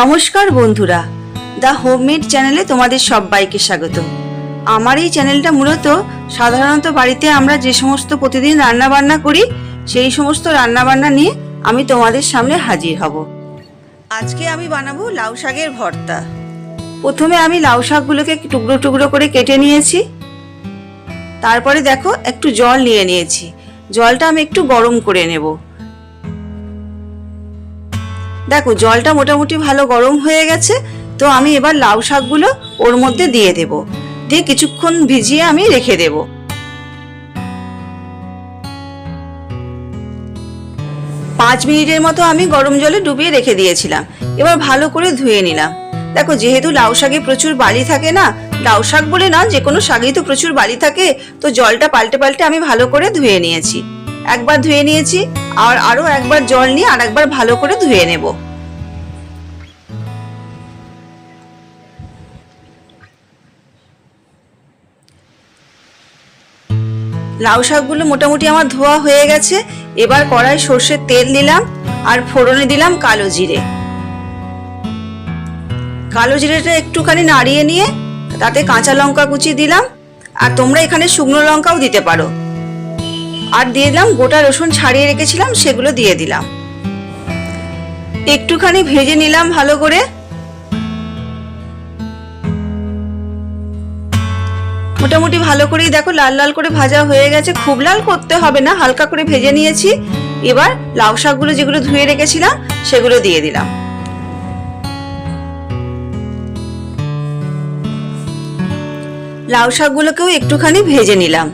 নমস্কার বন্ধুরা, the homemade চ্যানেলে তোমাদের সবাইকে স্বাগত। আমার এই চ্যানেলটা মূলত সাধারণত বাড়িতে আমরা যে সমস্ত প্রতিদিন রান্না বান্না করি, সেই সমস্ত রান্না বান্না নিয়ে আমি তোমাদের সামনে হাজির হব। আজকে আমি বানাবো লাউ শাকের ভর্তা। প্রথমে আমি লাউ শাকগুলোকে টুকরো টুকরো করে কেটে নিয়েছি। তারপরে দেখো, একটু জল নিয়ে নিয়েছি। জলটা আমি একটু গরম করে নেব। দেখো, জলটা মোটামুটি ভালো গরম হয়ে গেছে, তো আমি এবার লাউ শাকগুলো ওর মধ্যে দিয়ে দেব। দিয়ে কিছুক্ষণ ভিজিয়ে আমি রেখে দেব। পাঁচ মিনিটের মতো আমি গরম জলে ডুবিয়ে রেখে দিয়েছিলাম। এবার ভালো করে ধুয়ে নিলাম। দেখো, যেহেতু লাউ শাকে প্রচুর বালি থাকে না, লাউ শাক বলে না, যে কোনো শাকেই তো প্রচুর বালি থাকে, তো জলটা পাল্টে পাল্টে আমি ভালো করে ধুয়ে নিয়েছি। একবার ধুয়ে নিয়েছি আর আরও একবার জল নিয়ে আর একবার ভালো করে ধুয়ে নেব। লাউ শাকগুলো মোটামুটি আমার ধোয়া হয়ে গেছে। এবার কড়াই সর্ষের তেল দিলাম আর ফোড়নে দিলাম কালো জিরে। কালো জিরেটা একটুখানি নাড়িয়ে নিয়ে তাতে কাঁচা লঙ্কা কুচি দিলাম। আর তোমরা এখানে শুকনো লঙ্কাও দিতে পারো। আর দিয়ে দিলাম, গোটা রসুন ছাড়িয়ে রেখেছিলাম, সেগুলো দিয়ে দিলাম। একটুখানি ভেজে নিলাম ভালো করে। মোটামুটি ভালো করেই দেখো, লাল লাল করে ভাজা হয়ে গেছে। খুব লাল করতে হবে না, হালকা করে ভেজে নিয়েছি। এবার লাউ শাকগুলো যেগুলো ধুয়ে রেখেছিলাম, সেগুলো দিয়ে দিলাম। লাউ শাকগুলোকেও একটুখানি ভেজে নিলাম।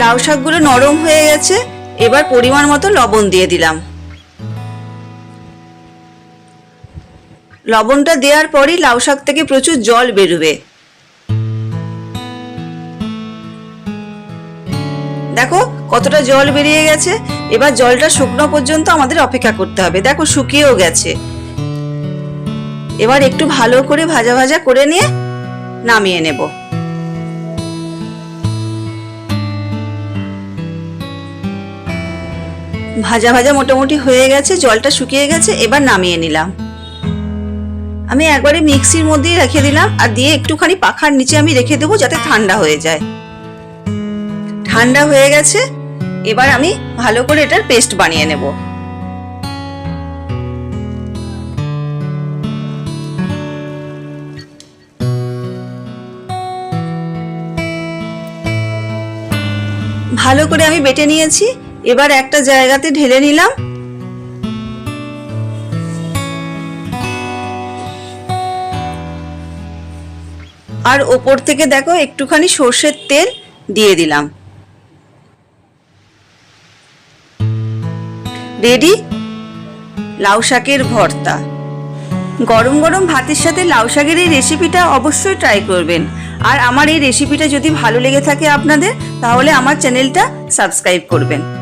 লাউ শাকগুলো নরম হয়ে গেছে, এবার পরিমাণ মতো লবণ দিয়ে দিলাম। লবণটা দেওয়ার পরই লাউ শাক থেকে প্রচুর জল বেরোবে। দেখো, কতটা জল বেরিয়ে গেছে, এবার জলটা শুকনো পর্যন্ত আমাদের অপেক্ষা করতে হবে। দেখো, শুকিয়েও গেছে। এবার একটু ভালো করে ভাজা ভাজা করে নিয়ে নামিয়ে নেব। ভাজা ভাজা মোটামুটি হয়ে গেছে, জলটা শুকিয়ে গেছে, এবার নামিয়ে নিলাম। আমি একবারে মিক্সির মধ্যেই রেখে দিলাম আর দিয়ে একটুখানি পাখার নিচে আমি রেখে দেবো যাতে ঠান্ডা হয়ে যায়। ঠান্ডা হয়ে গেছে, এবার আমি ভালো করে এটার পেস্ট বানিয়ে নেব। ভালো করে আমি বেটে নিয়েছি এবার একটা জায়গাতে ঢেলে নিলাম। আর ওপর থেকে দেখো, একটুখানি সর্ষের তেল দিয়ে দিলাম। রেডি লাউ শাকের ভর্তা। গরম গরম ভাতের সাথে লাউ শাকের এই রেসিপিটা অবশ্যই ট্রাই করবেন। আর আমার এই রেসিপিটা যদি ভালো লেগে থাকে আপনাদের, তাহলে আমার চ্যানেলটা সাবস্ক্রাইব করবেন।